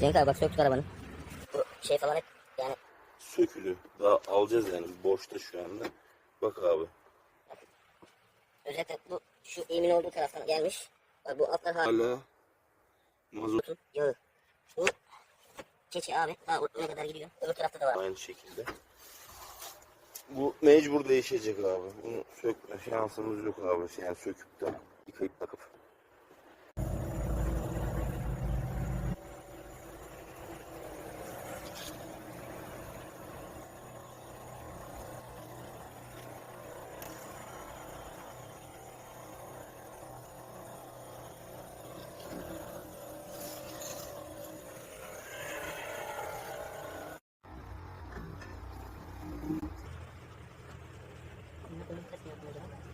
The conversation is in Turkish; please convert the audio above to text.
Cenk abi bak söktük arabanın. Bu şey falan hep yani Sökülü. Daha alacağız yani. Boşta şu anda. Bak abi. özellikle bu şu emin olduğu taraftan gelmiş. Bak bu altlar hala mazot yağı. Bu keçi abi daha ne kadar gidiyor. Öbür tarafta da var. aynı şekilde. Bu mecbur değişecek abi. Bunu sökme şansımız yok abi. Yani söküp de yıkayıp takıp. เป็นแค่